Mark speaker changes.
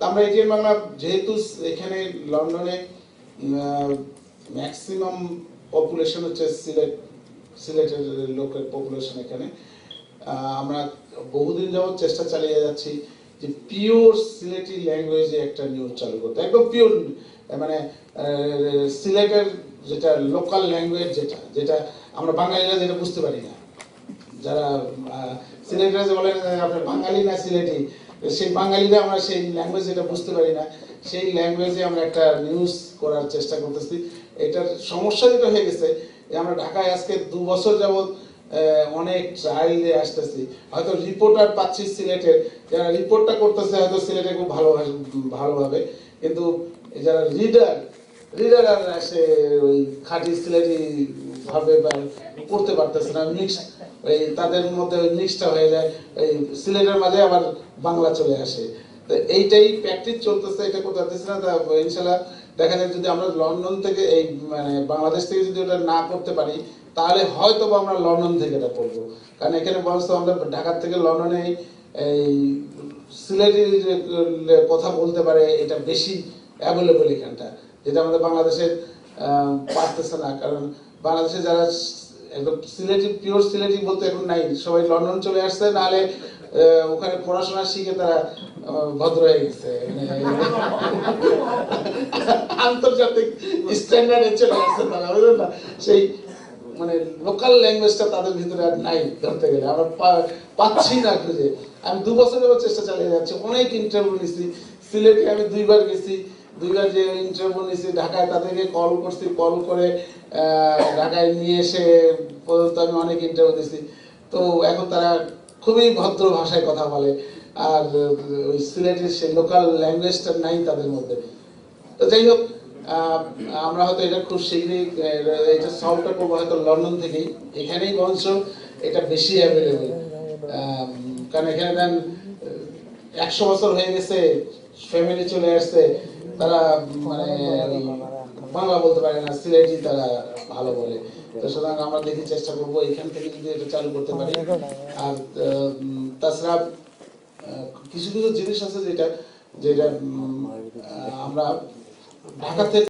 Speaker 1: আমরা এটিএন বাংলা যেহেতু এখানে লন্ডনে ম্যাক্সিমাম পপুলেশন হচ্ছে সিলেট, সিলেটের লোকের পপুলেশন এখানে। আমরা বহুদিন যাবত চেষ্টা চালিয়ে যাচ্ছি যে পিওর সিলেটি ল্যাঙ্গুয়েজে একটা নিউজ চালু করতে। একদম পিওর মানে সিলেটের যেটা লোকাল ল্যাঙ্গুয়েজ যেটা যেটা আমরা বাঙালিরা যেটা বুঝতে পারি না। যারা সিলেটরা বলেন আপনার বাঙালি না সিলেটি সেই বাঙালিরা আমরা সেই ল্যাঙ্গুয়েজ যেটা বুঝতে পারি না। সেই ল্যাঙ্গুয়েজে আমরা একটা নিউজ করার চেষ্টা করতেছি। এটার সমস্যা যেটা হয়ে গেছে আমরা ঢাকায় আজকে দু বছর যাবৎ অনেক দিয়ে আসতেছি। হয়তো রিপোর্টার পাচ্ছি সিলেটের যারা রিপোর্টটা করতেছে হয়তো সিলেটে খুব ভালো ভালোভাবে। কিন্তু যারা রিডার রিডার আর সে ওই খাঁটি সিলেটি ভাবে পড়তে পারতেছে না। মিক্স ওই তাদের মধ্যে ওই মিক্সটা হয়ে যায়, এই সিলেটের মাঝে আবার বাংলা চলে আসে। তো এইটাই প্র্যাকটিস চলতেছে, এটা করতে পারতেছে না। তা ইনশাল্লাহ দেখা যায় যদি আমরা লন্ডন থেকে এই মানে বাংলাদেশ থেকে যদি ওটা না করতে পারি, তাহলে হয়তো বা আমরা লন্ডন থেকে এটা করব। কারণ এখানে বয়স আমরা ঢাকার থেকে লন্ডনে এই সিলেটি যে কথা বলতে পারে, এটা বেশি অ্যাভেলেবল এখানটা। যেটা আমাদের বাংলাদেশের পারতেছে না। কারণ বাংলাদেশে যারা একদম সিলেটি পিওর সিলেটি বলতে এখন নাই, সবাই লন্ডন চলে আসছে, নাহলে ওখানে পড়াশোনা শিখে তারা ভদ্র হয়ে গেছে। আন্তর্জাতিক স্ট্যান্ডার্ডে চলে আসছে তারা, বুঝলেন না? সেই মানে লোকাল ল্যাঙ্গুয়েজটা তাদের ভিতরে আর নাই, ধরতে গেলে। আমরা পাচ্ছি না খুঁজে। আমি দু বছর যাবত চেষ্টা চালিয়ে যাচ্ছি, অনেক ইন্টারভিউ নিছি, সিলেটে আমি দুইবার গেছি দুইবার যে ইন্টারভিউ নিছি ঢাকায় তাদেরকে কল করছি, কল করে ঢাকায় নিয়ে এসে পর্যন্ত আমি অনেক ইন্টারভিউ দিছি। তো এখন তারা খুবই ভদ্র ভাষায় কথা বলে। আর, ওই সিলেটের সেই লোকাল ল্যাঙ্গুয়েজটা নাই তাদের মধ্যে। তো যাই হোক আমরা হয়তো এটা খুব শীঘ্রই এটা সলভটা করব হয়তো লন্ডন থেকেই। এখানেই বরঞ্চ এটা বেশি অ্যাভেলেবেল কারণ এখানে দেন, একশো বছর হয়ে গেছে ফ্যামিলি চলে আসছে। তারা মানে বাংলা বলতে পারে না, সিলেটি তারা ভালো বলে। তো সুতরাং আমরা দেখি চেষ্টা করব, এখান থেকে যদি এটা চালু করতে পারি। আর তাছাড়া কিছু কিছু জিনিস আছে যেটা যেটা আমরা ঢাকা থেকে